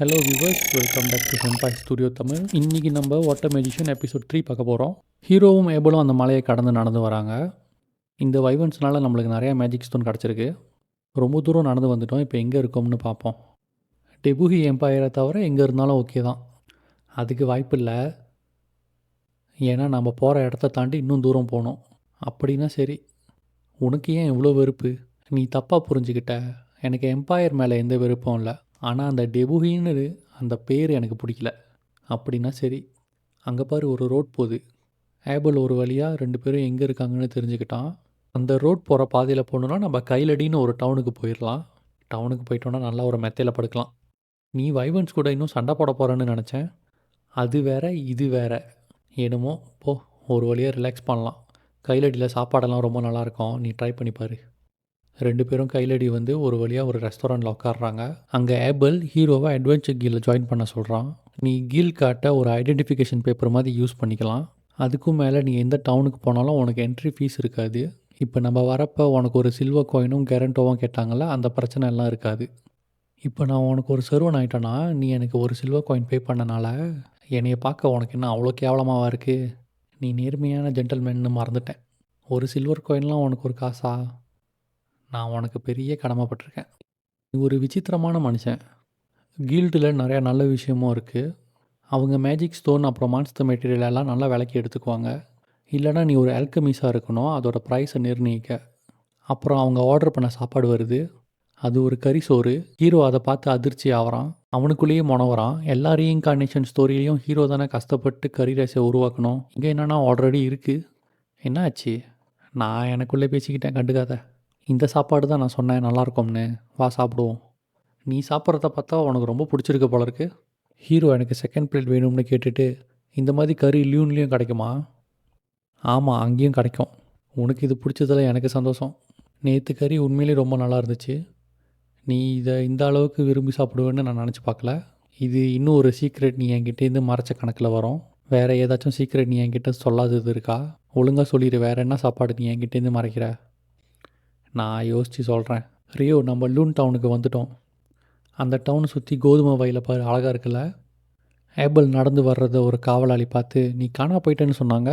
Hello viewers welcome back to செம்பாய் studio Tamil இன்றைக்கி நம்ம water magician episode three பார்க்க போகிறோம் ஹீரோவும் ஏபலும் அந்த மலையை கடந்து நடந்து வராங்க. இந்த வைவன்ஸ்னால் நம்மளுக்கு நிறையா மேஜிக் ஸ்டோன் கிடச்சிருக்கு. ரொம்ப தூரம் நடந்து வந்துட்டோம் இப்போ எங்கே இருக்கோம்னு பார்ப்போம். டெபுஹி எம்பையரை தவிர எங்கே இருந்தாலும் ஓகே தான். அதுக்கு வாய்ப்பு இல்லை. ஏன்னா நம்ம போகிற இடத்த தாண்டி இன்னும் தூரம் போகணும். அப்படின்னா சரி உனக்கு ஏன் இவ்வளோ வெறுப்பு? நீ தப்பாக புரிஞ்சுக்கிட்ட. எனக்கு எம்பையர் மேலே எந்த வெறுப்பும் இல்லை. ஆனால் அந்த டெபுகின்னு அந்த பேர் எனக்கு பிடிக்கல. அப்படின்னா சரி அங்கே பாரு ஒரு ரோட் போகுது. ஏபிள் ஒரு வழியாக ரெண்டு பேரும் எங்கே இருக்காங்கன்னு தெரிஞ்சுக்கிட்டான். அந்த ரோட் போகிற பாதையில் போகணுன்னா நம்ம கைலடின்னு ஒரு டவுனுக்கு போயிடலாம் டவுனுக்கு போயிட்டோன்னா நல்லா ஒரு மெத்தையில் படுக்கலாம். நீ வைவன்ஸ் கூட இன்னும் சண்டை போட போகிறேன்னு நினச்சேன். அது வேற இது வேற. என்னமோ போ ஒரு வழியாக ரிலாக்ஸ் பண்ணலாம். கைலடியில் சாப்பாடெல்லாம் ரொம்ப நல்லாயிருக்கும் நீ ட்ரை பண்ணி பாரு. ரெண்டு பேரும் கைலடி வந்து ஒரு வழியாக ஒரு ரெஸ்டாரண்ட்டில் உட்காடுறாங்க அங்கே ஏபிள் ஹீரோவை அட்வென்ச்சர் கீழில் ஜாயின் பண்ண சொல்கிறான் நீ கீல் காட்ட ஒரு ஐடென்டிஃபிகேஷன் பேப்பர் மாதிரி யூஸ் பண்ணிக்கலாம். அதுக்கும் மேலே நீ எந்த டவுனுக்கு போனாலும் உனக்கு என்ட்ரி ஃபீஸ் இருக்காது. இப்போ நம்ம வரப்போ உனக்கு ஒரு சில்வர் காயினும் கேரண்டோவும் கேட்டாங்கள அந்த பிரச்சனை எல்லாம் இருக்காது. இப்போ நான் உனக்கு ஒரு சர்வன் ஆகிட்டேன்னா நீ எனக்கு ஒரு சில்வர் காயின் பே பண்ணனால என்னைய பார்க்க உனக்கு என்ன அவ்வளோ கேவலமாக இருக்குது நீ நேர்மையான ஜென்டல்மேன்னு மறந்துட்டேன். ஒரு சில்வர் காயின்லாம் உனக்கு ஒரு காசா? நான் உனக்கு பெரிய கடமைப்பட்டிருக்கேன். நீ ஒரு விசித்திரமான மனுஷன். கீல்டில் நிறையா நல்ல விஷயமும் இருக்குது அவங்க மேஜிக் ஸ்டோன் அப்புறம் மான்ஸ்டர் மெட்டீரியல் எல்லாம் நல்லா விலைக்கு எடுத்துக்குவாங்க. இல்லைனா நீ ஒரு அல்கமிஸாக இருக்கணும் அதோட ப்ரைஸை நிர்ணயிக்க. அப்புறம் அவங்க ஆர்டர் பண்ண சாப்பாடு வருது. அது ஒரு கறி சோறு. ஹீரோ அதை பார்த்து அதிர்ச்சி ஆகிறான் அவனுக்குள்ளேயே முனவரான் எல்லா ரீஇன்கார்னேஷன் ஸ்டோரியிலையும் ஹீரோ தானே கஷ்டப்பட்டு கறி ரைஸை உருவாக்கணும். இங்கே என்னென்னா ஆல்ரெடி இருக்குது என்ன ஆச்சு நான் எனக்குள்ளே பேசிக்கிட்டேன் கண்டுக்காத. இந்த சாப்பாடு தான் நான் சொன்னேன் நல்லாயிருக்கும்னு வா சாப்பிடுவோம். நீ சாப்பிட்றத பார்த்தா உனக்கு ரொம்ப பிடிச்சிருக்கு போல இருக்கு. ஹீரோ எனக்கு செகண்ட் பிளேட் வேணும்னு கேட்டுட்டு இந்த மாதிரி கறி லியூன்லேயும் கிடைக்குமா? ஆமாம் அங்கேயும் கிடைக்கும். உனக்கு இது பிடிச்சதில் எனக்கு சந்தோஷம். நேற்று கறி உண்மையிலேயே ரொம்ப நல்லா இருந்துச்சு. நீ இதை இந்த அளவுக்கு விரும்பி சாப்பிடுவேன்னு நான் நினச்சி பார்க்கல. இது இன்னும் ஒரு சீக்ரெட் நீ என்கிட்டேருந்து மறைச்ச கணக்கில் வரும். வேறு ஏதாச்சும் சீக்ரெட் நீ என்கிட்ட சொல்லாதது இருக்கா? ஒழுங்காக சொல்லிடு வேறு என்ன சாப்பாடு நீ என்கிட்டேருந்து மறைக்கிற? நான் யோசித்து சொல்கிறேன் ரியோ நம்ம லூன் டவுனுக்கு வந்துட்டோம். அந்த டவுனை சுற்றி கோதுமை வயலை பாரு அழகாக இருக்குல்ல? ஏபிள் நடந்து வர்றத ஒரு காவலாளி பார்த்து நீ காணா போயிட்டேன்னு சொன்னாங்க?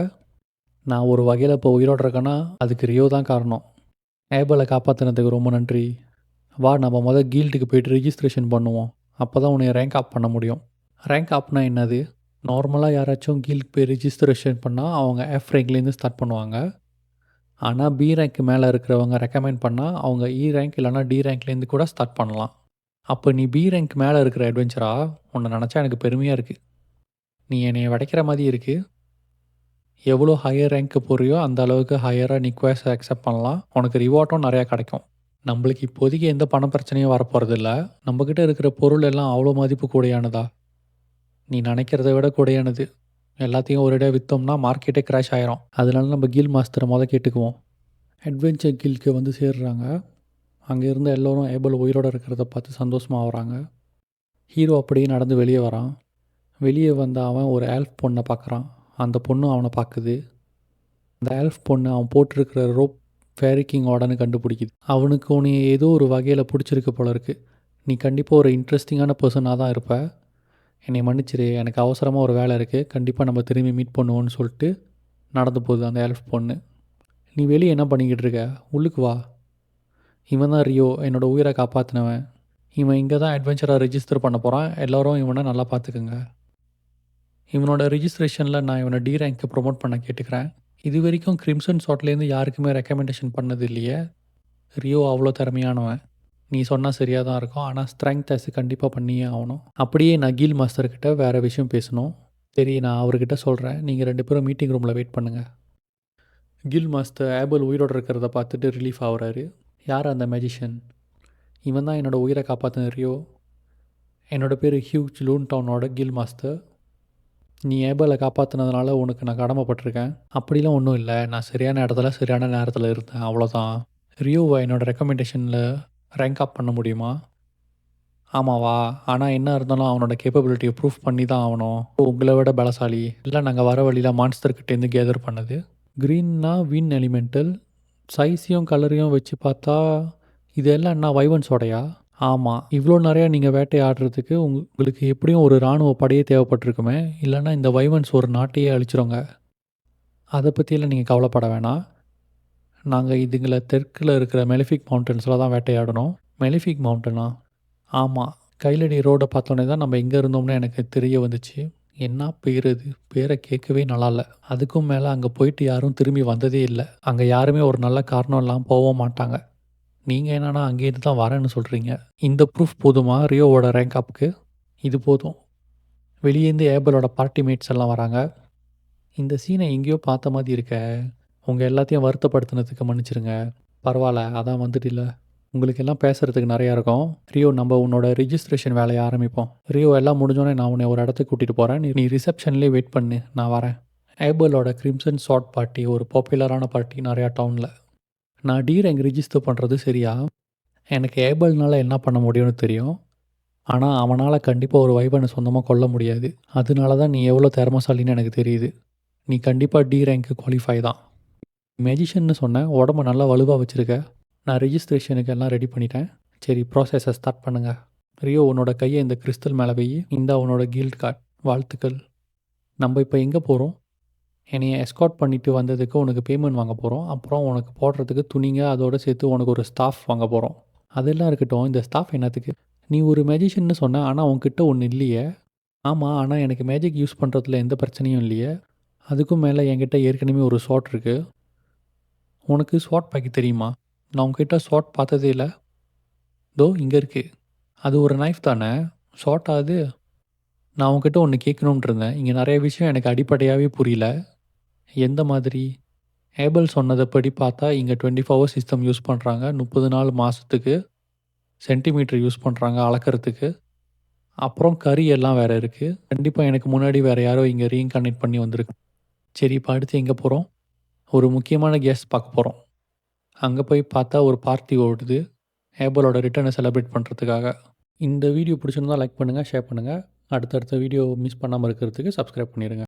நான் ஒரு வகையில் இப்போ உயிரோட இருக்கேன்னா அதுக்கு ரியோ தான் காரணம். ஏபிளை காப்பாற்றினதுக்கு ரொம்ப நன்றி. வா நம்ம முதல் கீல்டுக்கு போயிட்டு ரிஜிஸ்ட்ரேஷன் பண்ணுவோம். அப்போ தான் உன்னை ரேங்க் அப் பண்ண முடியும். ரேங்க் அப்னா என்னது? நார்மலாக யாராச்சும் கீழ்க்கு போய் ரிஜிஸ்ட்ரேஷன் பண்ணால் அவங்க எஃப் ரேங்க்லேருந்து ஸ்டார்ட் பண்ணுவாங்க. ஆனால் பி ரேங்க் மேலே இருக்கிறவங்க ரெக்கமெண்ட் பண்ணால் அவங்க e இ ரேங்க் இல்லைனா டி ரேங்க்லேருந்து கூட ஸ்டார்ட் பண்ணலாம். அப்போ நீ பி ரேங்க் மேலே இருக்கிற அட்வென்ச்சராக உன்னை நினச்சா எனக்கு பெருமையாக இருக்குது நீ என்னை வடைக்கிற மாதிரி இருக்குது எவ்வளோ ஹையர் ரேங்க்கு போறியோ அந்த அளவுக்கு ஹையராக நீ குவேஸை அக்செப்ட் பண்ணலாம். உனக்கு ரிவார்ட்டும் நிறையா கிடைக்கும். நம்மளுக்கு இப்போதைக்கு எந்த பண பிரச்சனையும் வரப்போகிறது இல்லை நம்மக்கிட்ட இருக்கிற பொருள் எல்லாம் அவ்வளோ மதிப்பு கூடையானதா? நீ நினைக்கிறத விட கூடையானது. எல்லாத்தையும் ஒரேடியாக விற்றோம்னா மார்க்கெட்டே கிராஷ் ஆயிரும். அதனால நம்ம கீல் மாஸ்டரை முதல் கேட்டுக்குவோம். அட்வென்ச்சர் கீல்க்கு வந்து சேர்றாங்க. அங்கே இருந்த எல்லோரும் ஏபிள் உயிரோடு இருக்கிறத பார்த்து சந்தோஷமாக வராங்க ஹீரோ அப்படியே நடந்து வெளியே வரான். வெளியே வந்த அவன் ஒரு ஆல்ஃப் பொண்ணை பார்க்குறான். அந்த பொண்ணு அவனை பார்க்குது. அந்த ஆல்ஃப் பொண்ணு அவன் போட்டிருக்கிற ரோப் ஃபேரிக்கிங் ஆர்டர்னு கண்டுபிடிக்குது. அவனுக்கு உன்னை ஏதோ ஒரு வகையில் பிடிச்சிருக்கு போல இருக்குது நீ கண்டிப்பாக ஒரு இன்ட்ரெஸ்டிங்கான பர்சனாக தான் இருப்ப. என்னை மன்னிச்சிரு எனக்கு அவசரமாக ஒரு வேலை இருக்குது கண்டிப்பாக நம்ம திரும்பி மீட் பண்ணுவோன்னு சொல்லிட்டு நடந்து போகுது அந்த எல்ஃப் பொண்ணு. நீ வெளியே என்ன பண்ணிக்கிட்டு இருக்க? உள்ளுக்கு வா. இவன் தான் ரியோ என்னோடய உயிரை காப்பாற்றினவன் இவன் இங்கே தான் அட்வென்ச்சராக ரிஜிஸ்டர் பண்ண போகிறான் எல்லோரும் இவனை நல்லா பார்த்துக்குங்க இவனோட ரிஜிஸ்ட்ரேஷனில் நான் இவனை டி ரேங்க்கு ப்ரொமோட் பண்ண கேட்டுக்கிறேன். இது வரைக்கும் கிரிம்சன் ஷாட்லேருந்து யாருக்குமே ரெக்கமெண்டேஷன் பண்ணது இல்லையே. ரியோ அவ்வளோ திறமையானவன். நீ சொன்னால் சரியாக தான் இருக்கும். ஆனால் ஸ்ட்ரெங்க் டெஸ்ட் கண்டிப்பாக பண்ணியே ஆகணும். அப்படியே நான் மாஸ்டர்கிட்ட வேறு விஷயம் பேசணும். சரி நான் அவர்கிட்ட சொல்கிறேன் நீங்கள் ரெண்டு பேரும் மீட்டிங் ரூமில் வெயிட் பண்ணுங்கள் கில் மாஸ்டர் ஆபிள் உயிரோடு இருக்கிறத பார்த்துட்டு ரிலீஃப் ஆகுறாரு. யார் அந்த மேஜிஷியன் இவன் தான் என்னோடய உயிரை காப்பாற்றின ரியோ என்னோடய பேர் ஹியூஜ் லூன் டவுனோட கில் மாஸ்டர் நீ ஏபலை காப்பாற்றினதுனால உனக்கு நான் கடமைப்பட்டிருக்கேன். அப்படிலாம் ஒன்றும் இல்லை. நான் சரியான இடத்துல சரியான நேரத்தில் இருந்தேன். அவ்வளோதான் ரியோவை என்னோடய ரெக்கமெண்டேஷனில் ரேங்க் அப் பண்ண முடியுமா? ஆமாவா? ஆனால் என்ன இருந்தாலும் அவனோட கேப்பபிலிட்டியை ப்ரூஃப் பண்ணி தான் ஆகணும். உங்களை விட பலசாலி. இல்லை நாங்கள் வர வழியில் மான்ஸ்டர்கிட்டேருந்து கேதர் பண்ணது. க்ரீன்னா வின் எலிமெண்டல் சைஸையும் கலரையும் வச்சு பார்த்தா இதெல்லாம் என்ன வைவன்ஸோடையா ஆமாம் இவ்வளோ நிறையா நீங்கள் வேட்டையாடுறதுக்கு உங்களுக்கு எப்படியும் ஒரு ராணுவ படையே தேவைப்பட்டிருக்குமே! இல்லைன்னா இந்த வைவன்ஸ் ஒரு நாட்டையே அழிச்சிருங்க. அதை பற்றியெல்லாம் நீங்கள் கவலைப்பட வேணாம். நாங்கள் இதுங்களை தெற்கில் இருக்கிற மெலிஃபிக் மவுண்டன்ஸில் தான் வேட்டையாடணும். மெலிஃபிக் மவுண்டனா? ஆமாம் கைலடி ரோடை பார்த்தோன்னே தான் நம்ம எங்கே இருந்தோம்னு எனக்கு தெரிய வந்துச்சு. என்ன பேர் அது? பேரை கேட்கவே நல்லா இல்லை அதுக்கும் மேலே அங்கே போயிட்டு யாரும் திரும்பி வந்ததே இல்லை அங்கே யாருமே ஒரு நல்ல காரணம் இல்லாமல் போக மாட்டாங்க. நீங்கள் என்னன்னா அங்கேருந்து தான் வரேன்னு சொல்கிறீங்க இந்த ப்ரூஃப் போதுமா ரியோவோட ரேங்க் அப்புக்கு இது போதும். வெளியேருந்து ஏபலோட பார்ட்டி மேட்ஸ் எல்லாம் வராங்க. இந்த சீனை எங்கேயோ பார்த்த மாதிரி இருக்க உங்கள் எல்லாத்தையும் வருத்தப்படுத்தினதுக்கு மன்னிச்சிடுங்க. பரவாயில்ல அதான் வந்துட்டில்ல. உங்களுக்கு எல்லாம் பேசுறதுக்கு நிறையா இருக்கும். ரியோ நம்ம உன்னோட ரிஜிஸ்ட்ரேஷன் வேலையை ஆரம்பிப்போம். ரியோ எல்லாம் முடிஞ்சோடனே நான் உன்னை ஒரு இடத்துக்கு கூட்டிகிட்டு போகிறேன் நீ நீ வெயிட் பண்ணு. நான் வரேன். ஏபலோட கிரிம்சன் ஷார்ட் பார்ட்டி ஒரு பாப்புலரான பார்ட்டி நிறையா டவுனில் நான் டி ரேங்க் ரிஜிஸ்டர் பண்ணுறது சரியா? எனக்கு ஏபல்னால என்ன பண்ண முடியும்னு தெரியும். ஆனால் அவனால் கண்டிப்பாக ஒரு வைபனை சொந்தமாக கொல்ல முடியாது. அதனால தான் நீ எவ்வளோ திறமசாலின்னு எனக்கு தெரியுது. நீ கண்டிப்பாக டி ரேங்க்கு குவாலிஃபை தான். மெஜிஷியன்னு சொன்னேன் உடம்ப நல்லா வலுவாக வச்சுருக்க நான் ரிஜிஸ்ட்ரேஷனுக்கு எல்லாம் ரெடி பண்ணிட்டேன். சரி ப்ராசஸை ஸ்டார்ட் பண்ணுங்கள் ரியோ உன்னோட கையை இந்த கிறிஸ்டல் மேலே வையி. இந்த உன்னோட கில்ட் கார்ட். வாழ்த்துக்கள். நம்ம இப்போ எங்கே போகிறோம் என்னையை எஸ்கார்ட் பண்ணிவிட்டு வந்ததுக்கு உனக்கு பேமெண்ட் வாங்க போகிறோம் அப்புறம் உனக்கு போடுறதுக்கு துணிங்க அதோட சேர்த்து உனக்கு ஒரு ஸ்டாஃப் வாங்க போகிறோம் அதெல்லாம் இருக்கட்டும். இந்த ஸ்டாஃப் என்னத்துக்கு? நீ ஒரு மேஜிஷியன்னு சொன்ன. ஆனால் உன்கிட்ட ஒன்று இல்லையே! ஆமாம் ஆனால் எனக்கு மேஜிக் யூஸ் பண்ணுறதுல எந்த பிரச்சனையும் இல்லையே! அதுக்கும் மேலே என்கிட்ட ஏற்கனவே ஒரு ஷார்ட் இருக்குது உனக்கு ஸ்வாட் பாக்கெட் தெரியுமா? நான் உங்ககிட்ட ஸ்வாட் பார்த்ததே இல்லை தோ இங்கே இருக்கு. அது ஒரு நைஃப் தானே! ஷார்ட் ஆகுது நான் உங்ககிட்ட ஒன்று கேட்கணும்னு இருந்தேன். இங்கே நிறைய விஷயம் எனக்கு அடிப்படையாகவே புரியல. எந்த மாதிரி? ஏபிள் சொன்னதைப்படி பார்த்தா இங்கே 24 ஹவர்ஸ் சிஸ்டம் யூஸ் பண்ணுறாங்க முப்பது நாள் மாதத்துக்கு சென்டிமீட்டர் யூஸ் பண்ணுறாங்க அளக்கிறதுக்கு அப்புறம் கறி எல்லாம் வேறு இருக்குது கண்டிப்பாக எனக்கு முன்னாடி வேறு யாரோ இங்கே ரீஇன்கார்னேட் பண்ணி வந்திருக்கு. சரி இப்போ அடுத்து எங்கே போகிறோம் ஒரு முக்கியமான கெஸ்ட் பார்க்க போகிறோம் அங்கே போய் பார்த்தா ஒரு பார்ட்டி ஓடுது. ஏபலோட ரிட்டர்னை செலிப்ரேட் பண்ணுறதுக்காக இந்த வீடியோ பிடிச்சிருந்தா லைக் பண்ணுங்கள் ஷேர் பண்ணுங்கள் அடுத்தடுத்த வீடியோ மிஸ் பண்ணாமல் இருக்கிறதுக்கு சப்ஸ்கிரைப் பண்ணிடுங்க